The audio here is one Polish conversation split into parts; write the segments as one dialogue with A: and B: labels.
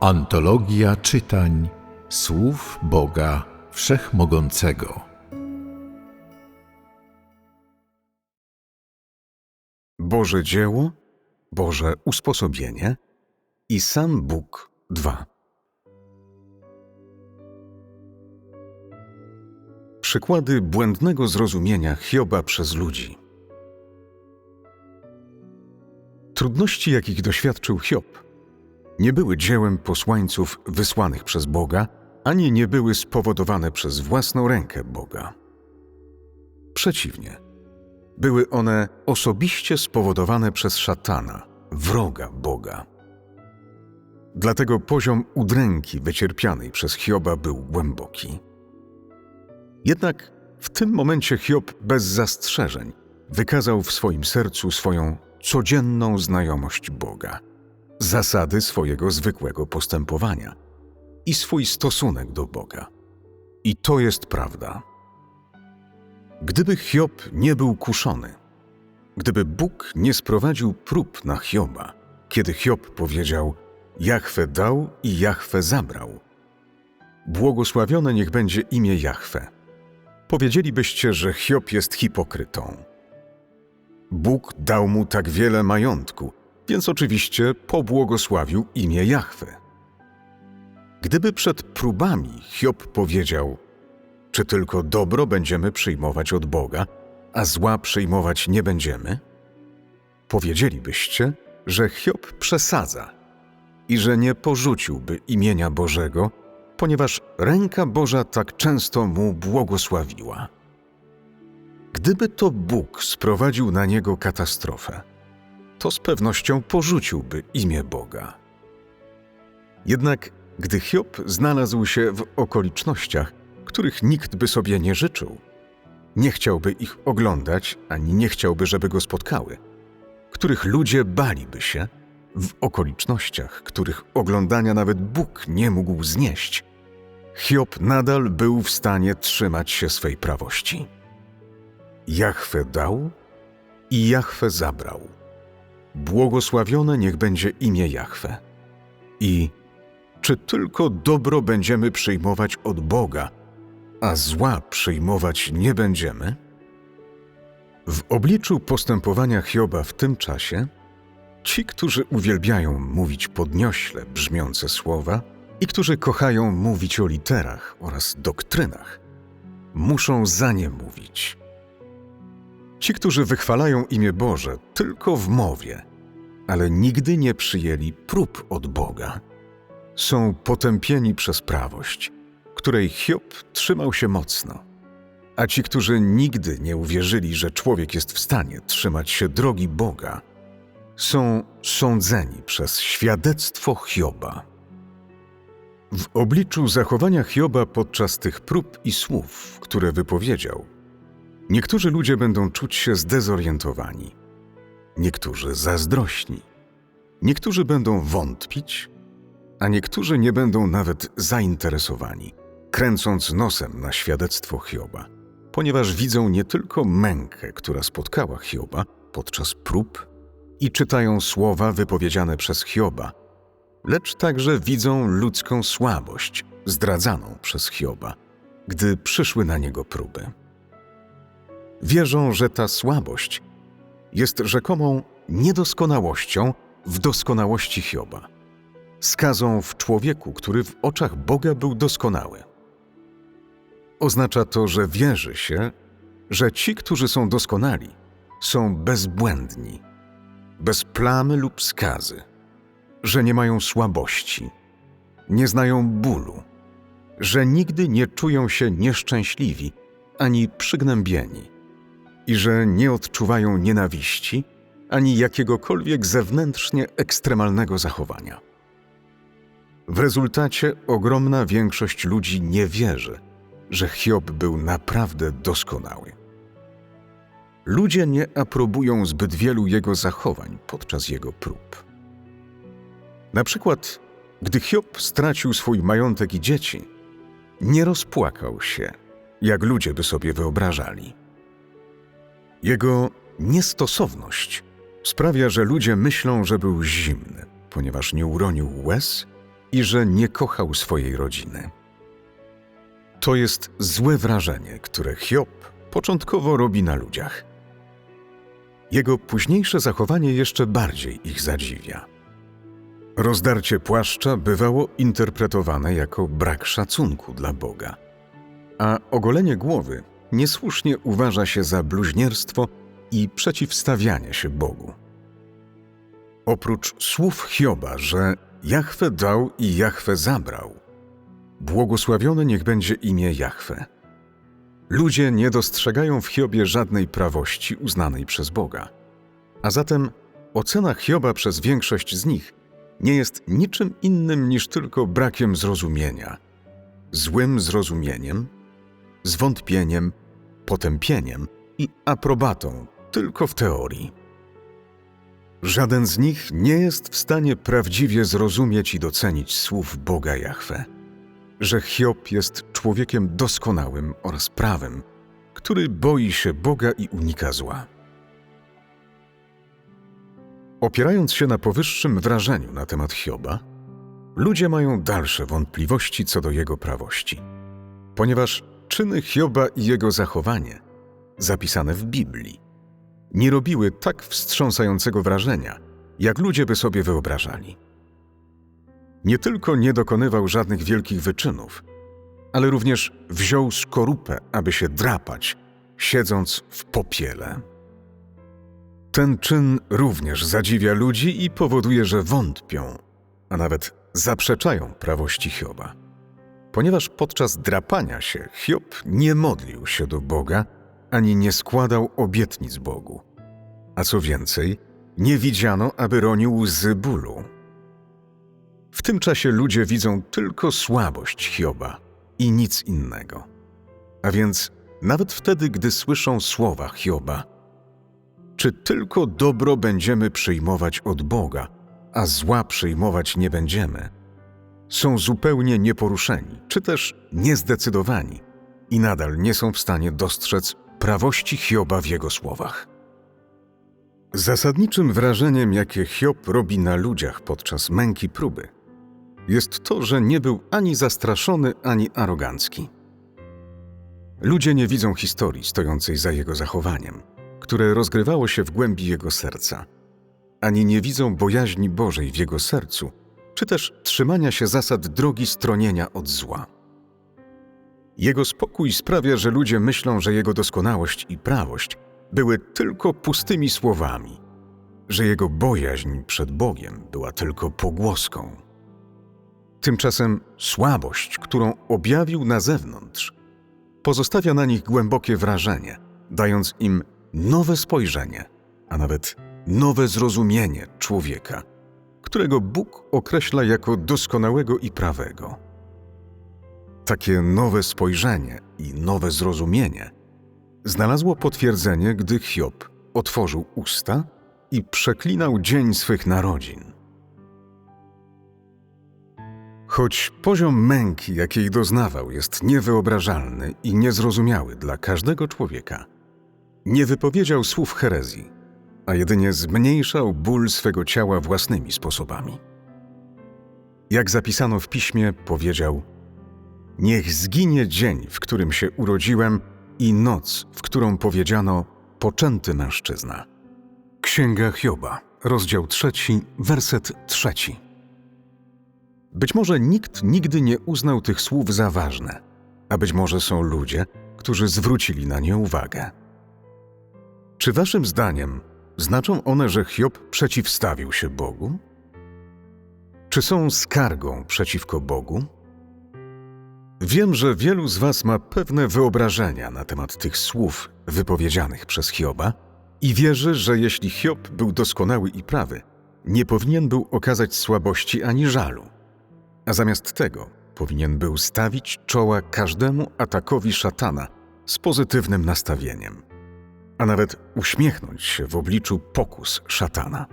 A: Antologia czytań słów Boga Wszechmogącego.
B: Boże dzieło, Boże usposobienie i sam Bóg dwa. Przykłady błędnego zrozumienia Hioba przez ludzi. Trudności, jakich doświadczył Hiob, nie były dziełem posłańców wysłanych przez Boga, ani nie były spowodowane przez własną rękę Boga. Przeciwnie, były one osobiście spowodowane przez szatana, wroga Boga. Dlatego poziom udręki wycierpianej przez Hioba był głęboki. Jednak w tym momencie Hiob bez zastrzeżeń wykazał w swoim sercu swoją codzienną znajomość Boga, zasady swojego zwykłego postępowania i swój stosunek do Boga. I to jest prawda. Gdyby Hiob nie był kuszony, gdyby Bóg nie sprowadził prób na Hioba, kiedy Hiob powiedział: Jahwe dał i Jahwe zabrał. Błogosławione niech będzie imię Jahwe. Powiedzielibyście, że Hiob jest hipokrytą. Bóg dał mu tak wiele majątku, więc oczywiście pobłogosławił imię Jahwe. Gdyby przed próbami Hiob powiedział: Czy tylko dobro będziemy przyjmować od Boga, a zła przyjmować nie będziemy? Powiedzielibyście, że Hiob przesadza i że nie porzuciłby imienia Bożego, ponieważ ręka Boża tak często mu błogosławiła. Gdyby to Bóg sprowadził na niego katastrofę, to z pewnością porzuciłby imię Boga. Jednak gdy Hiob znalazł się w okolicznościach, których nikt by sobie nie życzył, nie chciałby ich oglądać, ani nie chciałby, żeby go spotkały, których ludzie baliby się, w okolicznościach, których oglądania nawet Bóg nie mógł znieść, Hiob nadal był w stanie trzymać się swej prawości. Jahwe dał i Jahwe zabrał. Błogosławione niech będzie imię Jahwe. I czy tylko dobro będziemy przyjmować od Boga, a zła przyjmować nie będziemy? W obliczu postępowania Hioba w tym czasie, ci, którzy uwielbiają mówić podniośle brzmiące słowa i którzy kochają mówić o literach oraz doktrynach, muszą za nie mówić. Ci, którzy wychwalają imię Boże tylko w mowie, ale nigdy nie przyjęli prób od Boga, są potępieni przez prawość, której Hiob trzymał się mocno. A ci, którzy nigdy nie uwierzyli, że człowiek jest w stanie trzymać się drogi Boga, są sądzeni przez świadectwo Hioba. W obliczu zachowania Hioba podczas tych prób i słów, które wypowiedział, niektórzy ludzie będą czuć się zdezorientowani, niektórzy zazdrośni, niektórzy będą wątpić, a niektórzy nie będą nawet zainteresowani, kręcąc nosem na świadectwo Hioba, ponieważ widzą nie tylko mękę, która spotkała Hioba podczas prób, i czytają słowa wypowiedziane przez Hioba, lecz także widzą ludzką słabość zdradzaną przez Hioba, gdy przyszły na niego próby. Wierzą, że ta słabość jest rzekomą niedoskonałością w doskonałości Hioba, skazą w człowieku, który w oczach Boga był doskonały. Oznacza to, że wierzy się, że ci, którzy są doskonali, są bezbłędni, bez plamy lub skazy, że nie mają słabości, nie znają bólu, że nigdy nie czują się nieszczęśliwi ani przygnębieni i że nie odczuwają nienawiści ani jakiegokolwiek zewnętrznie ekstremalnego zachowania. W rezultacie ogromna większość ludzi nie wierzy, że Hiob był naprawdę doskonały. Ludzie nie aprobują zbyt wielu jego zachowań podczas jego prób. Na przykład, gdy Hiob stracił swój majątek i dzieci, nie rozpłakał się, jak ludzie by sobie wyobrażali. Jego niestosowność sprawia, że ludzie myślą, że był zimny, ponieważ nie uronił łez i że nie kochał swojej rodziny. To jest złe wrażenie, które Hiob początkowo robi na ludziach. Jego późniejsze zachowanie jeszcze bardziej ich zadziwia. Rozdarcie płaszcza bywało interpretowane jako brak szacunku dla Boga, a ogolenie głowy niesłusznie uważa się za bluźnierstwo i przeciwstawianie się Bogu. Oprócz słów Hioba, że Jahwe dał i Jahwe zabrał, błogosławione niech będzie imię Jahwe. Ludzie nie dostrzegają w Hiobie żadnej prawości uznanej przez Boga. A zatem ocena Hioba przez większość z nich nie jest niczym innym niż tylko brakiem zrozumienia, złym zrozumieniem, zwątpieniem, potępieniem i aprobatą tylko w teorii. Żaden z nich nie jest w stanie prawdziwie zrozumieć i docenić słów Boga Jahwe, że Hiob jest człowiekiem doskonałym oraz prawym, który boi się Boga i unika zła. Opierając się na powyższym wrażeniu na temat Hioba, ludzie mają dalsze wątpliwości co do jego prawości, ponieważ czyny Hioba i jego zachowanie, zapisane w Biblii, nie robiły tak wstrząsającego wrażenia, jak ludzie by sobie wyobrażali. Nie tylko nie dokonywał żadnych wielkich wyczynów, ale również wziął skorupę, aby się drapać, siedząc w popiele. Ten czyn również zadziwia ludzi i powoduje, że wątpią, a nawet zaprzeczają prawości Hioba. Ponieważ podczas drapania się Hiob nie modlił się do Boga ani nie składał obietnic Bogu. A co więcej, nie widziano, aby ronił łzy bólu. W tym czasie ludzie widzą tylko słabość Hioba i nic innego. A więc nawet wtedy, gdy słyszą słowa Hioba, czy tylko dobro będziemy przyjmować od Boga, a zła przyjmować nie będziemy, są zupełnie nieporuszeni, czy też niezdecydowani i nadal nie są w stanie dostrzec prawości Hioba w jego słowach. Zasadniczym wrażeniem, jakie Hiob robi na ludziach podczas męki próby, jest to, że nie był ani zastraszony, ani arogancki. Ludzie nie widzą historii stojącej za jego zachowaniem, które rozgrywało się w głębi jego serca, ani nie widzą bojaźni Bożej w jego sercu, czy też trzymania się zasad drogi stronienia od zła. Jego spokój sprawia, że ludzie myślą, że jego doskonałość i prawość były tylko pustymi słowami, że jego bojaźń przed Bogiem była tylko pogłoską. Tymczasem słabość, którą objawił na zewnątrz, pozostawia na nich głębokie wrażenie, dając im nowe spojrzenie, a nawet nowe zrozumienie człowieka, którego Bóg określa jako doskonałego i prawego. Takie nowe spojrzenie i nowe zrozumienie znalazło potwierdzenie, gdy Hiob otworzył usta i przeklinał dzień swych narodzin. Choć poziom męki, jakiej doznawał, jest niewyobrażalny i niezrozumiały dla każdego człowieka, nie wypowiedział słów herezji, a jedynie zmniejszał ból swego ciała własnymi sposobami. Jak zapisano w piśmie, powiedział: Niech zginie dzień, w którym się urodziłem, i noc, w którą powiedziano poczęty mężczyzna. Księga Hioba, rozdział trzeci, werset trzeci. Być może nikt nigdy nie uznał tych słów za ważne, a być może są ludzie, którzy zwrócili na nie uwagę. Czy waszym zdaniem znaczą one, że Hiob przeciwstawił się Bogu? Czy są skargą przeciwko Bogu? Wiem, że wielu z Was ma pewne wyobrażenia na temat tych słów wypowiedzianych przez Hioba i wierzy, że jeśli Hiob był doskonały i prawy, nie powinien był okazać słabości ani żalu, a zamiast tego powinien był stawić czoła każdemu atakowi szatana z pozytywnym nastawieniem, a nawet uśmiechnąć się w obliczu pokus szatana.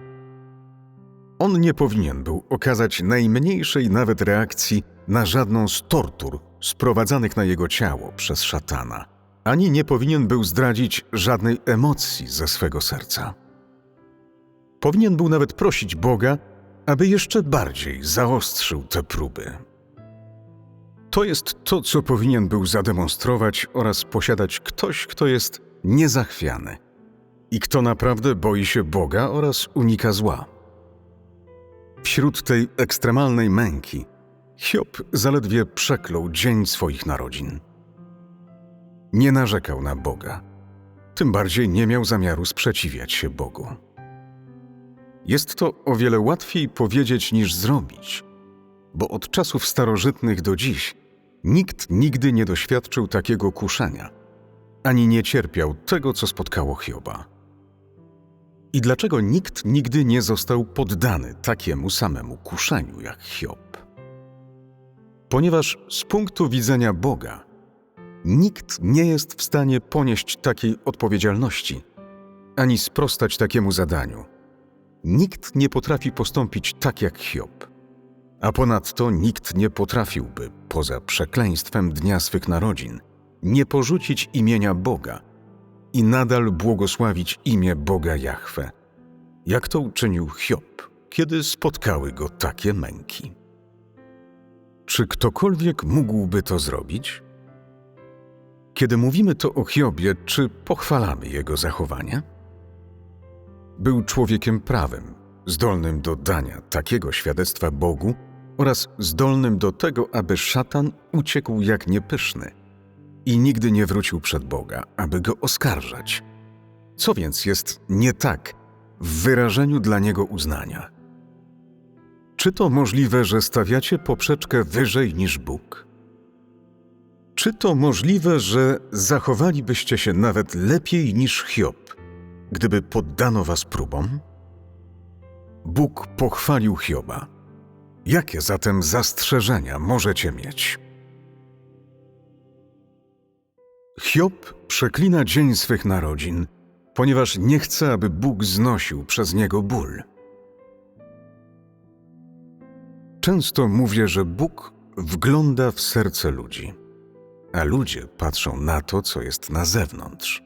B: On nie powinien był okazać najmniejszej nawet reakcji na żadną z tortur sprowadzanych na jego ciało przez szatana, ani nie powinien był zdradzić żadnej emocji ze swego serca. Powinien był nawet prosić Boga, aby jeszcze bardziej zaostrzył te próby. To jest to, co powinien był zademonstrować oraz posiadać ktoś, kto jest niezachwiany i kto naprawdę boi się Boga oraz unika zła. Wśród tej ekstremalnej męki Hiob zaledwie przeklął dzień swoich narodzin. Nie narzekał na Boga, tym bardziej nie miał zamiaru sprzeciwiać się Bogu. Jest to o wiele łatwiej powiedzieć niż zrobić, bo od czasów starożytnych do dziś nikt nigdy nie doświadczył takiego kuszenia, ani nie cierpiał tego, co spotkało Hioba. I dlaczego nikt nigdy nie został poddany takiemu samemu kuszeniu jak Hiob? Ponieważ z punktu widzenia Boga nikt nie jest w stanie ponieść takiej odpowiedzialności, ani sprostać takiemu zadaniu. Nikt nie potrafi postąpić tak jak Hiob. A ponadto nikt nie potrafiłby, poza przekleństwem dnia swych narodzin, nie porzucić imienia Boga i nadal błogosławić imię Boga Jahwe, jak to uczynił Hiob, kiedy spotkały go takie męki. Czy ktokolwiek mógłby to zrobić? Kiedy mówimy to o Hiobie, czy pochwalamy jego zachowanie? Był człowiekiem prawym, zdolnym do dania takiego świadectwa Bogu oraz zdolnym do tego, aby szatan uciekł jak niepyszny i nigdy nie wrócił przed Boga, aby go oskarżać. Co więc jest nie tak w wyrażeniu dla niego uznania? Czy to możliwe, że stawiacie poprzeczkę wyżej niż Bóg? Czy to możliwe, że zachowalibyście się nawet lepiej niż Hiob, gdyby poddano was próbom? Bóg pochwalił Hioba. Jakie zatem zastrzeżenia możecie mieć? Hiob przeklina dzień swych narodzin, ponieważ nie chce, aby Bóg znosił przez niego ból. Często mówię, że Bóg wgląda w serce ludzi, a ludzie patrzą na to, co jest na zewnątrz.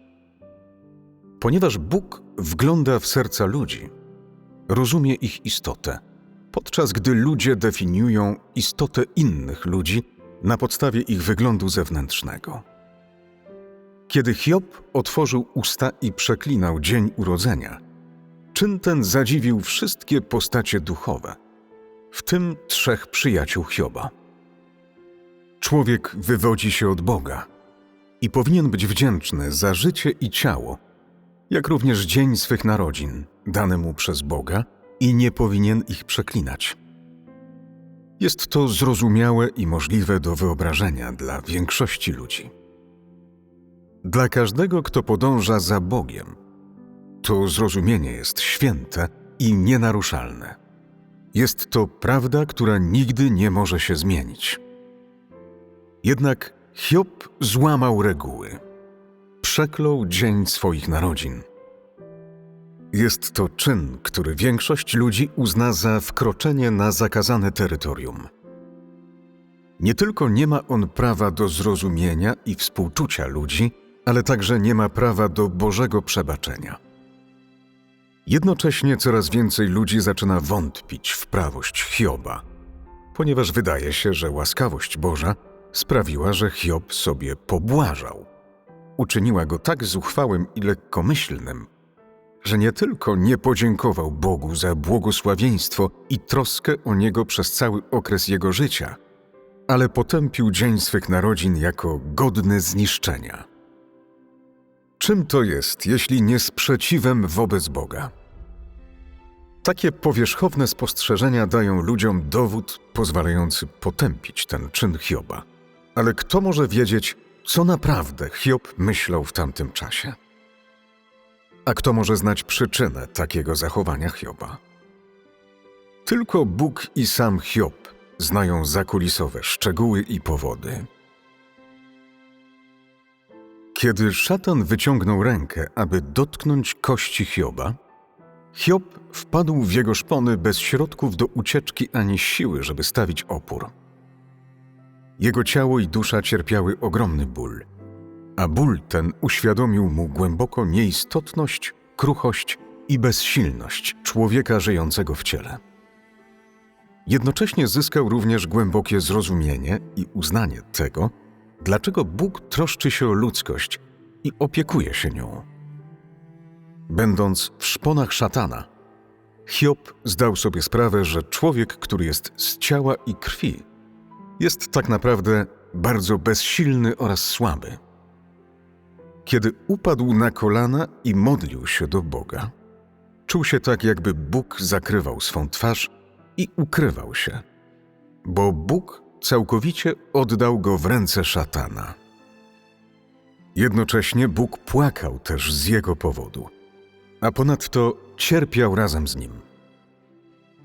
B: Ponieważ Bóg wgląda w serca ludzi, rozumie ich istotę, podczas gdy ludzie definiują istotę innych ludzi na podstawie ich wyglądu zewnętrznego. Kiedy Hiob otworzył usta i przeklinał dzień urodzenia, czyn ten zadziwił wszystkie postacie duchowe, w tym trzech przyjaciół Hioba. Człowiek wywodzi się od Boga i powinien być wdzięczny za życie i ciało, jak również dzień swych narodzin, dany mu przez Boga, i nie powinien ich przeklinać. Jest to zrozumiałe i możliwe do wyobrażenia dla większości ludzi. Dla każdego, kto podąża za Bogiem, to zrozumienie jest święte i nienaruszalne. Jest to prawda, która nigdy nie może się zmienić. Jednak Hiob złamał reguły. Przeklął dzień swoich narodzin. Jest to czyn, który większość ludzi uzna za wkroczenie na zakazane terytorium. Nie tylko nie ma on prawa do zrozumienia i współczucia ludzi, ale także nie ma prawa do Bożego przebaczenia. Jednocześnie coraz więcej ludzi zaczyna wątpić w prawość Hioba, ponieważ wydaje się, że łaskawość Boża sprawiła, że Hiob sobie pobłażał. Uczyniła go tak zuchwałym i lekkomyślnym, że nie tylko nie podziękował Bogu za błogosławieństwo i troskę o niego przez cały okres jego życia, ale potępił dzień swych narodzin jako godny zniszczenia. Czym to jest, jeśli nie sprzeciwem wobec Boga? Takie powierzchowne spostrzeżenia dają ludziom dowód pozwalający potępić ten czyn Hioba. Ale kto może wiedzieć, co naprawdę Hiob myślał w tamtym czasie? A kto może znać przyczynę takiego zachowania Hioba? Tylko Bóg i sam Hiob znają zakulisowe szczegóły i powody. Kiedy szatan wyciągnął rękę, aby dotknąć kości Hioba, Hiob wpadł w jego szpony bez środków do ucieczki ani siły, żeby stawić opór. Jego ciało i dusza cierpiały ogromny ból, a ból ten uświadomił mu głęboko nieistotność, kruchość i bezsilność człowieka żyjącego w ciele. Jednocześnie zyskał również głębokie zrozumienie i uznanie tego, dlaczego Bóg troszczy się o ludzkość i opiekuje się nią. Będąc w szponach szatana, Hiob zdał sobie sprawę, że człowiek, który jest z ciała i krwi, jest tak naprawdę bardzo bezsilny oraz słaby. Kiedy upadł na kolana i modlił się do Boga, czuł się tak, jakby Bóg zakrywał swą twarz i ukrywał się, bo Bóg całkowicie oddał go w ręce szatana. Jednocześnie Bóg płakał też z jego powodu, a ponadto cierpiał razem z nim.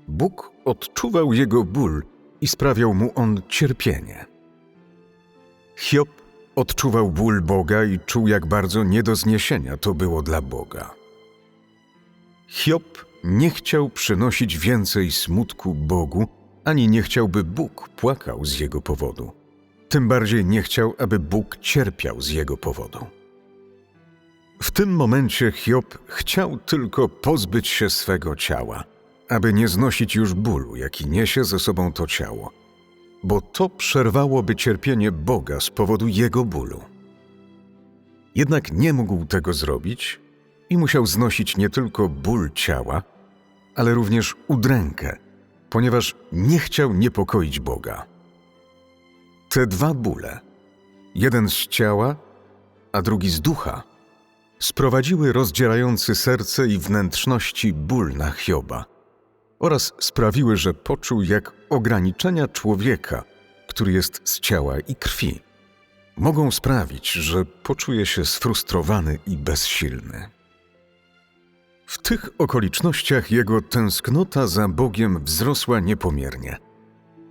B: Bóg odczuwał jego ból i sprawiał mu on cierpienie. Hiob odczuwał ból Boga i czuł, jak bardzo nie do zniesienia to było dla Boga. Hiob nie chciał przynosić więcej smutku Bogu, ani nie chciał, by Bóg płakał z jego powodu. Tym bardziej nie chciał, aby Bóg cierpiał z jego powodu. W tym momencie Hiob chciał tylko pozbyć się swego ciała, aby nie znosić już bólu, jaki niesie ze sobą to ciało, bo to przerwałoby cierpienie Boga z powodu jego bólu. Jednak nie mógł tego zrobić i musiał znosić nie tylko ból ciała, ale również udrękę, ponieważ nie chciał niepokoić Boga. Te dwa bóle, jeden z ciała, a drugi z ducha, sprowadziły rozdzierający serce i wnętrzności ból na Hioba oraz sprawiły, że poczuł, jak ograniczenia człowieka, który jest z ciała i krwi, mogą sprawić, że poczuje się sfrustrowany i bezsilny. W tych okolicznościach jego tęsknota za Bogiem wzrosła niepomiernie,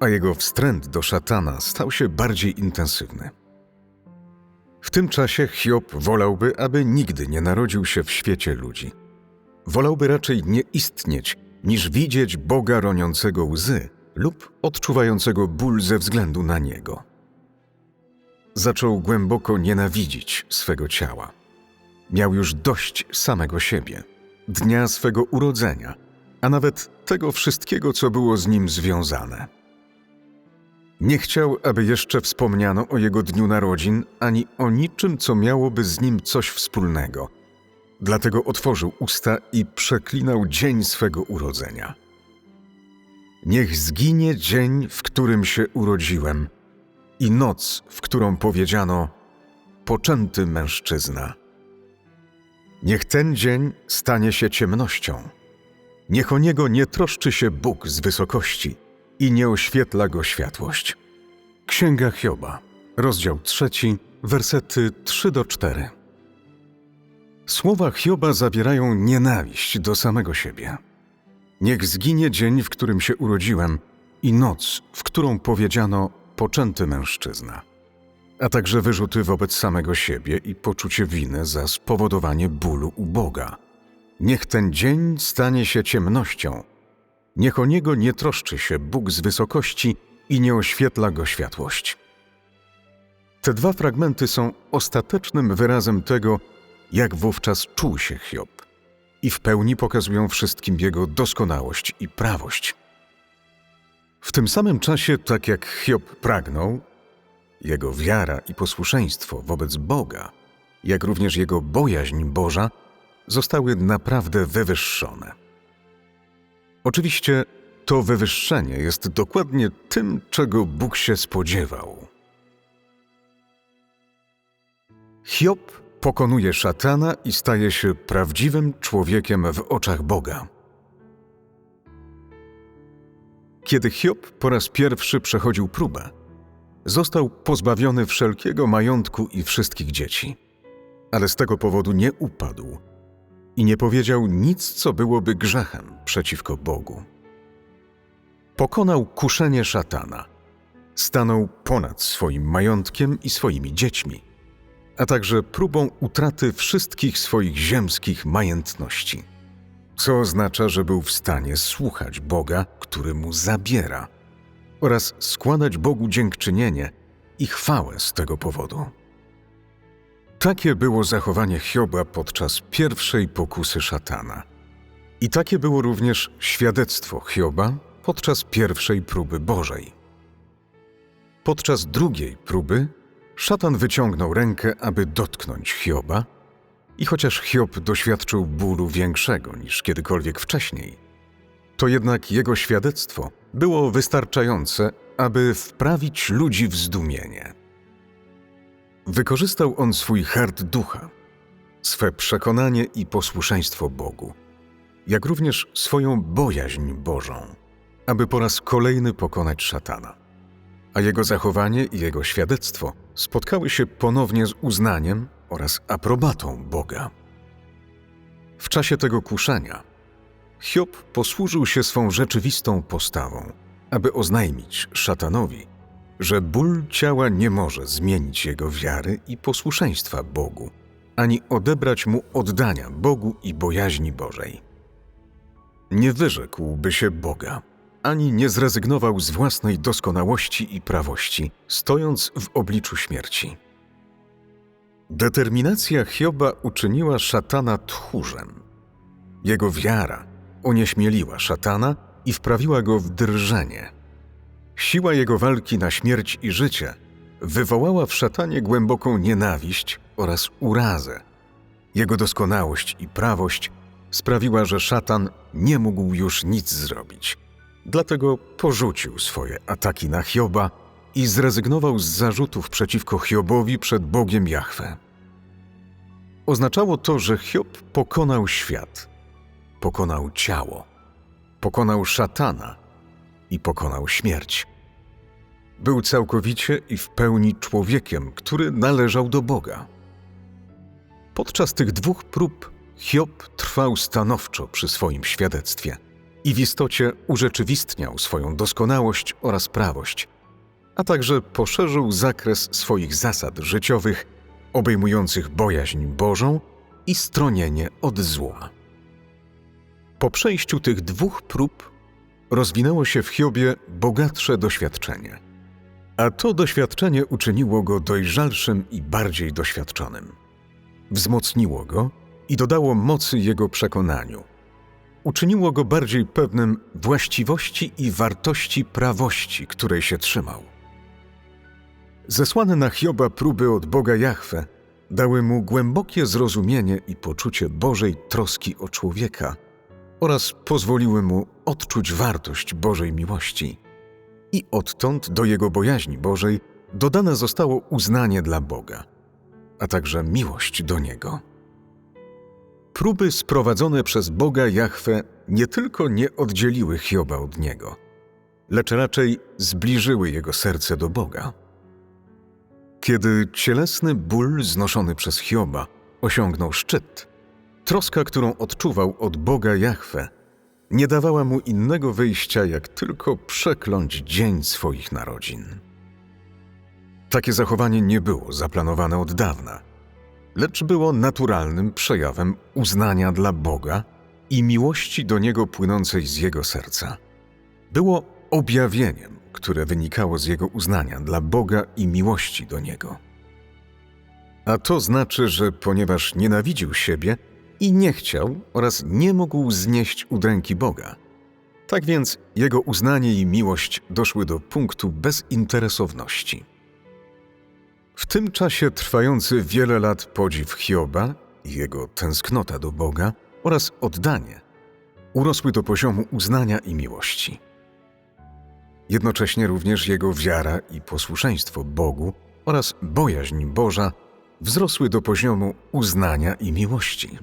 B: a jego wstręt do szatana stał się bardziej intensywny. W tym czasie Hiob wolałby, aby nigdy nie narodził się w świecie ludzi. Wolałby raczej nie istnieć, niż widzieć Boga roniącego łzy lub odczuwającego ból ze względu na niego. Zaczął głęboko nienawidzić swego ciała. Miał już dość samego siebie, dnia swego urodzenia, a nawet tego wszystkiego, co było z nim związane. Nie chciał, aby jeszcze wspomniano o jego dniu narodzin, ani o niczym, co miałoby z nim coś wspólnego. Dlatego otworzył usta i przeklinał dzień swego urodzenia. Niech zginie dzień, w którym się urodziłem, i noc, w którą powiedziano: Poczęty mężczyzna. Niech ten dzień stanie się ciemnością. Niech o niego nie troszczy się Bóg z wysokości i nie oświetla go światłość. Księga Hioba, rozdział trzeci, wersety 3 do 4. Słowa Hioba zawierają nienawiść do samego siebie. Niech zginie dzień, w którym się urodziłem, i noc, w którą powiedziano poczęty mężczyzna, a także wyrzuty wobec samego siebie i poczucie winy za spowodowanie bólu u Boga. Niech ten dzień stanie się ciemnością. Niech o niego nie troszczy się Bóg z wysokości i nie oświetla go światłość. Te dwa fragmenty są ostatecznym wyrazem tego, jak wówczas czuł się Hiob i w pełni pokazują wszystkim jego doskonałość i prawość. W tym samym czasie, tak jak Hiob pragnął, jego wiara i posłuszeństwo wobec Boga, jak również jego bojaźń Boża, zostały naprawdę wywyższone. Oczywiście to wywyższenie jest dokładnie tym, czego Bóg się spodziewał. Hiob pokonuje szatana i staje się prawdziwym człowiekiem w oczach Boga. Kiedy Hiob po raz pierwszy przechodził próbę, został pozbawiony wszelkiego majątku i wszystkich dzieci, ale z tego powodu nie upadł i nie powiedział nic, co byłoby grzechem przeciwko Bogu. Pokonał kuszenie szatana, stanął ponad swoim majątkiem i swoimi dziećmi, a także próbą utraty wszystkich swoich ziemskich majętności co oznacza, że był w stanie słuchać Boga, który mu zabiera, oraz składać Bogu dziękczynienie i chwałę z tego powodu. Takie było zachowanie Hioba podczas pierwszej pokusy szatana. I takie było również świadectwo Hioba podczas pierwszej próby Bożej. Podczas drugiej próby szatan wyciągnął rękę, aby dotknąć Hioba, i chociaż Hiob doświadczył bólu większego niż kiedykolwiek wcześniej, to jednak jego świadectwo było wystarczające, aby wprawić ludzi w zdumienie. Wykorzystał on swój hart ducha, swe przekonanie i posłuszeństwo Bogu, jak również swoją bojaźń Bożą, aby po raz kolejny pokonać szatana. A jego zachowanie i jego świadectwo spotkały się ponownie z uznaniem oraz aprobatą Boga. W czasie tego kuszenia Hiob posłużył się swą rzeczywistą postawą, aby oznajmić szatanowi, że ból ciała nie może zmienić jego wiary i posłuszeństwa Bogu, ani odebrać mu oddania Bogu i bojaźni Bożej. Nie wyrzekłby się Boga, ani nie zrezygnował z własnej doskonałości i prawości, stojąc w obliczu śmierci. Determinacja Hioba uczyniła szatana tchórzem. Jego wiara onieśmieliła szatana i wprawiła go w drżenie. Siła jego walki na śmierć i życie wywołała w szatanie głęboką nienawiść oraz urazę. Jego doskonałość i prawość sprawiła, że szatan nie mógł już nic zrobić. Dlatego porzucił swoje ataki na Hioba i zrezygnował z zarzutów przeciwko Hiobowi przed Bogiem Jahwe. Oznaczało to, że Hiob pokonał świat, pokonał ciało, pokonał szatana i pokonał śmierć. Był całkowicie i w pełni człowiekiem, który należał do Boga. Podczas tych dwóch prób Hiob trwał stanowczo przy swoim świadectwie i w istocie urzeczywistniał swoją doskonałość oraz prawość, a także poszerzył zakres swoich zasad życiowych, obejmujących bojaźń Bożą i stronienie od zła. Po przejściu tych dwóch prób rozwinęło się w Hiobie bogatsze doświadczenie, a to doświadczenie uczyniło go dojrzalszym i bardziej doświadczonym. Wzmocniło go i dodało mocy jego przekonaniu. Uczyniło go bardziej pewnym właściwości i wartości prawości, której się trzymał. Zesłane na Hioba próby od Boga Jahwe dały mu głębokie zrozumienie i poczucie Bożej troski o człowieka oraz pozwoliły mu odczuć wartość Bożej miłości. I odtąd do jego bojaźni Bożej dodane zostało uznanie dla Boga, a także miłość do Niego. Próby sprowadzone przez Boga Jahwe nie tylko nie oddzieliły Hioba od Niego, lecz raczej zbliżyły jego serce do Boga. Kiedy cielesny ból znoszony przez Hioba osiągnął szczyt, troska, którą odczuwał od Boga Jahwe, nie dawała mu innego wyjścia, jak tylko przekląć dzień swoich narodzin. Takie zachowanie nie było zaplanowane od dawna, lecz było naturalnym przejawem uznania dla Boga i miłości do Niego płynącej z Jego serca. Było objawieniem, które wynikało z Jego uznania dla Boga i miłości do Niego. A to znaczy, że ponieważ nienawidził siebie i nie chciał oraz nie mógł znieść udręki Boga, tak więc jego uznanie i miłość doszły do punktu bezinteresowności. W tym czasie trwający wiele lat podziw Hioba i jego tęsknota do Boga oraz oddanie urosły do poziomu uznania i miłości. Jednocześnie również jego wiara i posłuszeństwo Bogu oraz bojaźń Boża wzrosły do poziomu uznania i miłości.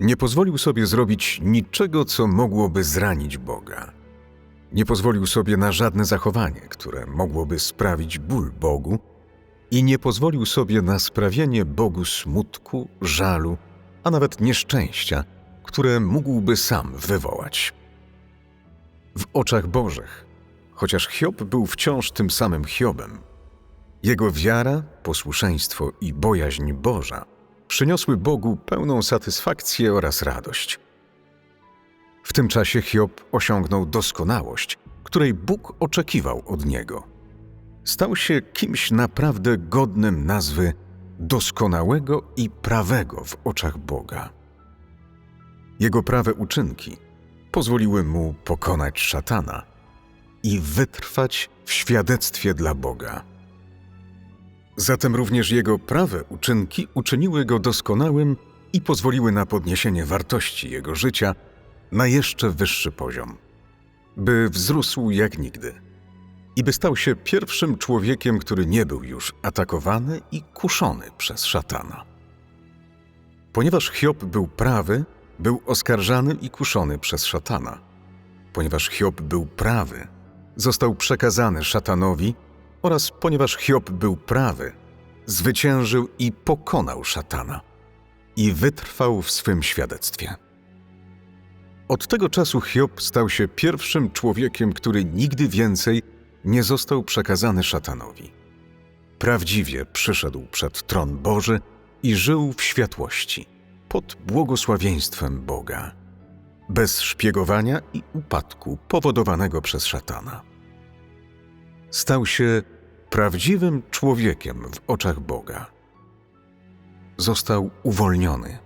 B: Nie pozwolił sobie zrobić niczego, co mogłoby zranić Boga. Nie pozwolił sobie na żadne zachowanie, które mogłoby sprawić ból Bogu, i nie pozwolił sobie na sprawienie Bogu smutku, żalu, a nawet nieszczęścia, które mógłby sam wywołać. W oczach Bożych, chociaż Hiob był wciąż tym samym Hiobem, jego wiara, posłuszeństwo i bojaźń Boża przyniosły Bogu pełną satysfakcję oraz radość. W tym czasie Hiob osiągnął doskonałość, której Bóg oczekiwał od niego. Stał się kimś naprawdę godnym nazwy doskonałego i prawego w oczach Boga. Jego prawe uczynki pozwoliły mu pokonać szatana i wytrwać w świadectwie dla Boga. Zatem również jego prawe uczynki uczyniły go doskonałym i pozwoliły na podniesienie wartości jego życia na jeszcze wyższy poziom, by wzrósł jak nigdy i by stał się pierwszym człowiekiem, który nie był już atakowany i kuszony przez szatana. Ponieważ Hiob był prawy, był oskarżany i kuszony przez szatana. Ponieważ Hiob był prawy, został przekazany szatanowi oraz ponieważ Hiob był prawy, zwyciężył i pokonał szatana i wytrwał w swym świadectwie. Od tego czasu Hiob stał się pierwszym człowiekiem, który nigdy więcej nie został przekazany szatanowi. Prawdziwie przyszedł przed tron Boży i żył w światłości, pod błogosławieństwem Boga, bez szpiegowania i upadku powodowanego przez szatana. Stał się prawdziwym człowiekiem w oczach Boga. Został uwolniony